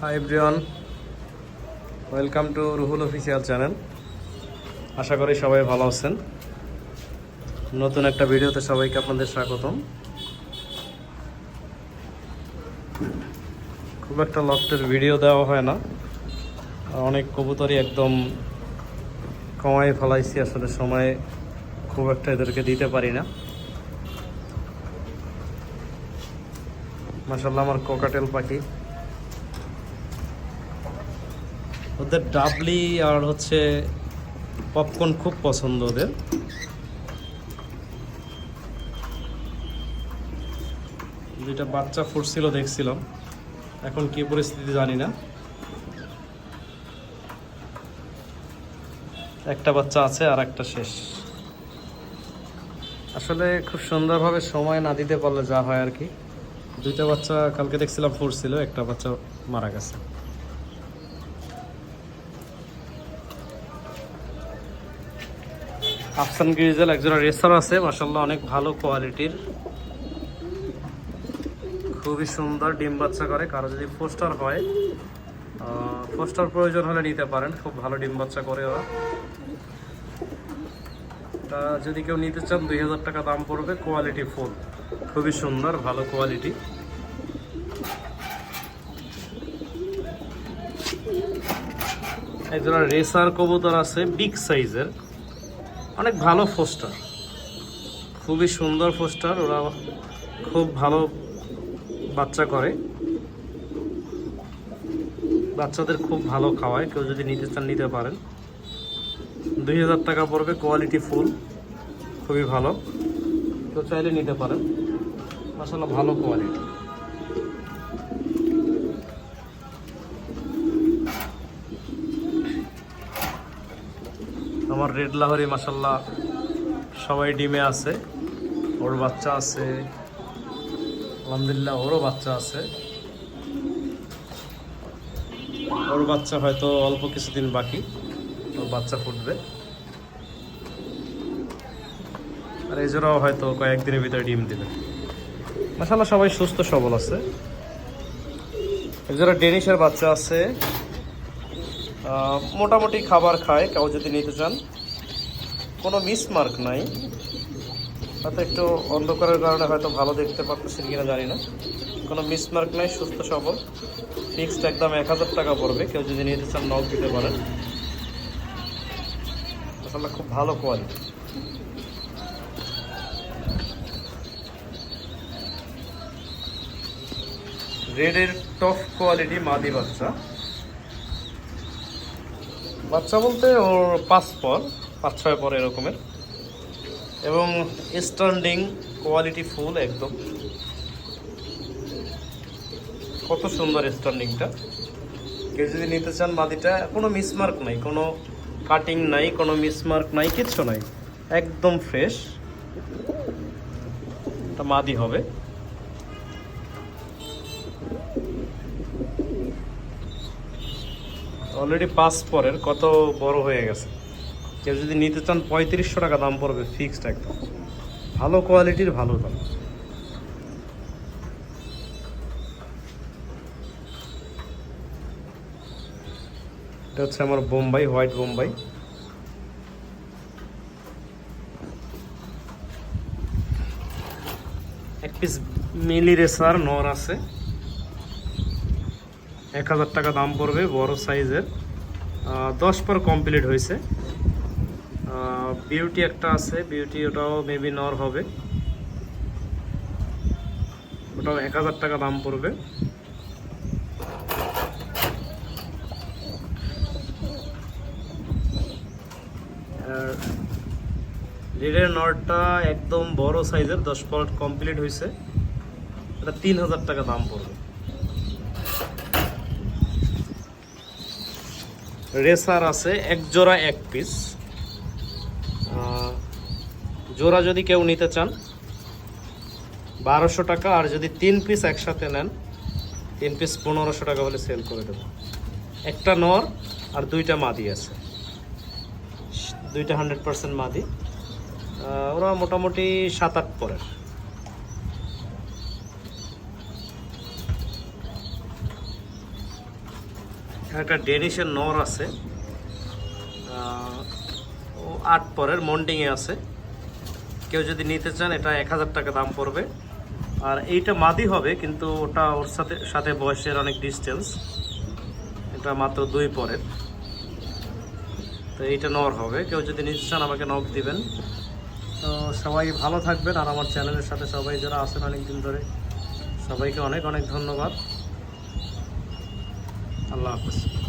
Hi everyone welcome to Ruhul official channel আশা করি সবাই ভালো আছেন। নতুন একটা ভিডিওতে সবাইকে আপনাদের স্বাগতম। খুব একটা লফটের ভিডিও দেওয়া হয় না। অনেক কবুতরই একদম কমাই ফেলাইছি, আসলে সময় খুব একটা এদেরকে দিতে পারি না। মাসাল্লাহ আমার কোকাটেল পাখি। ওদের ডাবলি আর হচ্ছে পপকর্ন খুব পছন্দ ওদের। দুইটা বাচ্চা ফুটছিল দেখছিলাম। এখন কি পরিস্থিতি জানি না। একটা বাচ্চা আছে আর একটা শেষ। আসলে খুব সুন্দরভাবে সময় না দিতে পারলে যা হয় আর কি। দুইটা বাচ্চা কালকে দেখছিলাম ফুটছিল একটা বাচ্চা মারা গেছে। আফসান গ্রিজেল একজোড়া রেসার আছে মাসাল্লাহ অনেক ভালো কোয়ালিটির। খুবই সুন্দর ডিম বাচ্চা করে, কারও যদি পোস্টার হয় পোস্টার প্রয়োজন হলে নিতে পারেন, খুব ভালো ডিম বাচ্চা করে ওরা। তা যদি কেউ নিতে চান, দুই হাজার টাকা দাম পড়বে, কোয়ালিটি ফুল, খুবই সুন্দর, ভালো কোয়ালিটি। একজোড়া রেসার কবুতর আছে, বিগ সাইজের। অনেক ভালো ফোস্টার খুবই সুন্দর ফোস্টার ওরা খুব ভালো বাচ্চা করে। বাচ্চাদের খুব ভালো খাওয়ায়, কেউ যদি নিতে চান নিতে পারেন। দুই হাজার টাকা পড়বে, কোয়ালিটি ফুল, খুবই ভালো। কেউ চাইলে নিতে পারেন। আসলে ভালো কোয়ালিটি। আমার রেড লাহরি মাসাল্লাহ সবাই ডিমে আছে। ওর বাচ্চা আছে। আলহামদুলিল্লাহ, ওরও বাচ্চা আছে। ওর বাচ্চা হয়তো অল্প কিছুদিন বাকি। ওর বাচ্চা ফুটবে। আর এই জোড়াও হয়তো কয়েকদিনের ভিতরে ডিম দেবে। মাসাল্লাহ সবাই সুস্থ, সবল আছে। একজোড়া ডেনিশের বাচ্চা আছে। মোটামুটি খাবার খায়, কেউ যদি নিতে চান। কোনো মিসমার্ক নাই। হয়তো একটু অন্ধকারের কারণে হয়তো ভালো দেখতে পারতেছেন কিনা জানি না। কোনো মিসমার্ক নাই, সুস্থ সবল। ফিক্সড একদম এক হাজার টাকা পড়বে, কেউ যদি নিতে চান নক দিতে পারেন। আসলে খুব ভালো কোয়ালিটি রেডের টপ কোয়ালিটি মাদি বাচ্চা। বাচ্চা বলতে ওর পাঁচ পর, পাঁচ ছয় পর এরকমের। এবং স্ট্যান্ডিং কোয়ালিটি ফুল একদম। কত সুন্দর স্ট্যান্ডিংটা কেউ যদি নিতে চান মাদিটা, কোনো মিসমার্ক নাই, কোনো কাটিং নাই, কোনো মিসমার্ক নাই, কিচ্ছু নাই। একদম ফ্রেশ মাদি হবে। অলরেডি পাঁচ পরের, কত বড় হয়ে গেছে। কেউ যদি নিতে চান পঁয়ত্রিশশো টাকা দাম পড়বে ফিক্সড একদম। ভালো কোয়ালিটির, ভালো দাম। এটা হচ্ছে আমার বোম্বাই, হোয়াইট বোম্বাই। এক পিস মিলি রেসার, নর আছে। এক হাজার টাকা দাম পড়বে, বড় সাইজের। দশ পর কমপ্লিট হয়েছে। বিউটি একটা আছে বিউটি ওটাও মেবি নর হবে। ওটাও এক হাজার টাকা দাম পড়বে। রেডের নরটা একদম বড় সাইজের, দশ পর কমপ্লিট হয়েছে। এটা তিন হাজার টাকা দাম পড়বে। রেসার আছে, এক জোড়া, এক পিস। জোড়া যদি কেউ নিতে চান, বারোশো টাকা, আর যদি তিন পিস একসাথে নেন, তিন পিস পনেরোশো টাকা হলে সেল করে দেবো। একটা নর আর দুইটা মাদি আছে। দুইটা হান্ড্রেড পার্সেন্ট মাদি। ওরা মোটামুটি সাত আট পরের। একটা ডেনিশের নর আছে। ও আট পরের মন্ডিংয়ে আছে। কেউ যদি নিতে চান, এটা এক হাজার টাকা দাম পড়বে। আর এইটা মাদি হবে, কিন্তু ওটা ওর সাথে সাথে বয়সের অনেক ডিস্টেন্স এটা মাত্র দুই পরের। তো এইটা নর হবে। কেউ যদি নিতে চান, আমাকে নখ দিবেন। তো সবাই ভালো থাকবেন। আর আমার চ্যানেলের সাথে সবাই যারা আছেন অনেকদিন ধরে, সবাইকে অনেক অনেক ধন্যবাদ। আল্লাহ হাফেজ।